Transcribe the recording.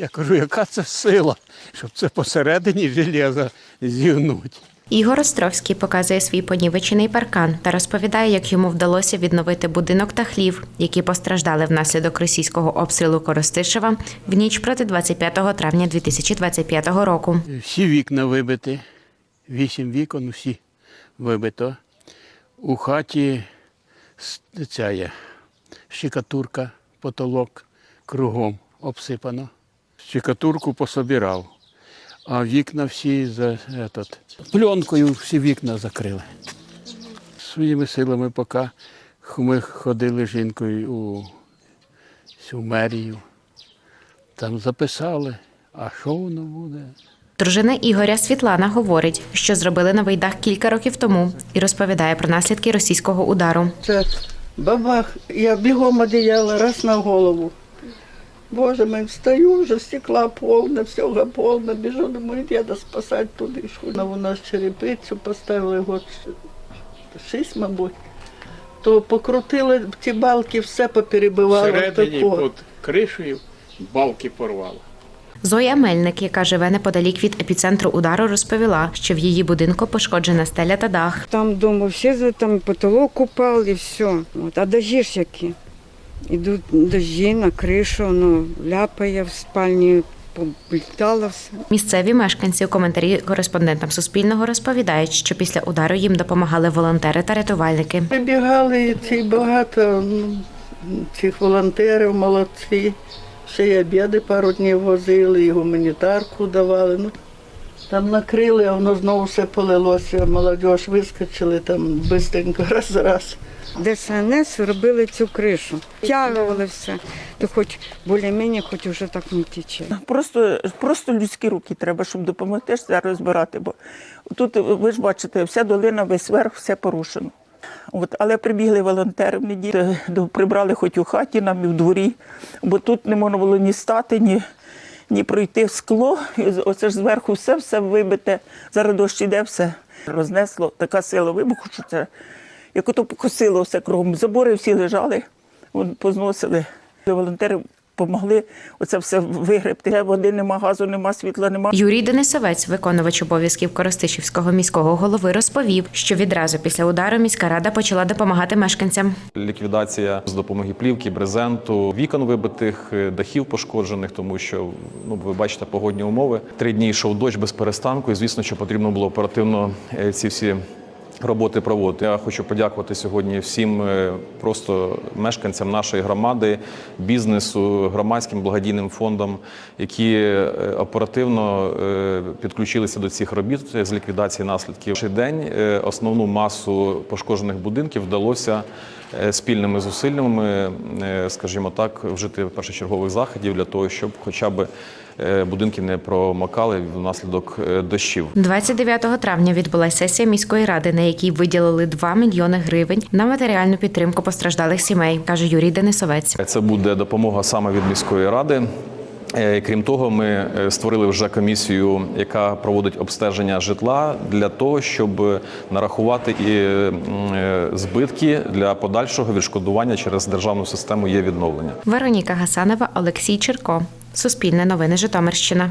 Я кажу, яка це сила, щоб це посередині железа зігнути. Ігор Островський показує свій понівечений паркан та розповідає, як йому вдалося відновити будинок та хлів, які постраждали внаслідок російського обстрілу Коростишева в ніч проти 25 травня 2025 року. Всі вікна вибиті, вісім вікон, усі вибито. У хаті ця є щекатурка, потолок кругом обсипано. Щекатурку пособирав, а вікна всі за этот, пленкою всі вікна закрили. Своїми силами, поки ми ходили з жінкою у цю мерію, там записали, а що воно буде? Дружина Ігоря Світлана говорить, що зробили новий дах кілька років тому, і розповідає про наслідки російського удару. Це бабах, я бігом одіяла раз на голову. Боже мій, встаю, вже стекла повне, всього повне, біжу, думаю, треба спасати туди. У нас черепицю поставили год шість, мабуть. То покрутили ті балки, все поперебивали. Всередині тако. під кришею балки порвало. Зоя Мельник, яка живе неподалік від епіцентру удару, розповіла, що в її будинку пошкоджена стеля та дах. Там дома все там потолок упал і все. От. А дожді ж які. Ідуть дожді на кришу, воно ляпає в спальні, політало все. Місцеві мешканці у коментарі кореспондентам Суспільного розповідають, що після удару їм допомагали волонтери та рятувальники. Прибігали ці багато ну, цих волонтерів, молодці. Ще й обіди пару днів возили, і гуманітарку давали. Ну, там накрили, а воно знову все полилося. Молодь вискочили там бистренько раз за раз. ДСНС робили цю кришу, тягували все. То хоч більш-менш, хоч вже так не тече. Просто, просто людські руки треба, щоб допомогти ж розбирати. Бо тут ви ж бачите, вся долина, весь верх, все порушено. От, але прибігли волонтери в неділю, прибрали хоч у хаті нам і в дворі, бо тут не можна було ні стати, ні, ні пройти скло. Оце ж зверху все, все вибите. Зараз дощ іде, все рознесло. Така сила вибуху, що це як ото покосило все кругом. Забори всі лежали, позносили. Волонтери допомогли оце все вигребти. Води нема, газу нема, світла нема. Юрій Денисовець, виконувач обов'язків Коростишівського міського голови, розповів, що відразу після удару міська рада почала допомагати мешканцям. Ліквідація з допомоги плівки, брезенту, вікон вибитих, е, дахів пошкоджених, тому що ну ви бачите погодні умови. Три дні йшов дощ без перестанку, і звісно, що потрібно було оперативно е, ці всі. Роботи проводити. Я хочу подякувати сьогодні всім е, просто мешканцям нашої громади, бізнесу, громадським благодійним фондам, які е, оперативно е, підключилися до цих робіт з ліквідації наслідків. Цей день основну масу пошкоджених будинків вдалося спільними зусиллями, скажімо так, вжити першочергових заходів для того, щоб хоча б е, будинки не промокали внаслідок е, дощів. 29 травня відбулася сесія міської ради, на якій виділили 2 мільйони гривень на матеріальну підтримку постраждалих сімей, каже Юрій Денисовець. Це буде допомога саме від міської ради. Е, Крім того, ми е, створили вже комісію, яка проводить обстеження житла для того, щоб нарахувати і е, збитки для подальшого відшкодування через державну систему є відновлення. Вероніка Гасанова, Олексій Черко. Суспільне новини Житомирщина.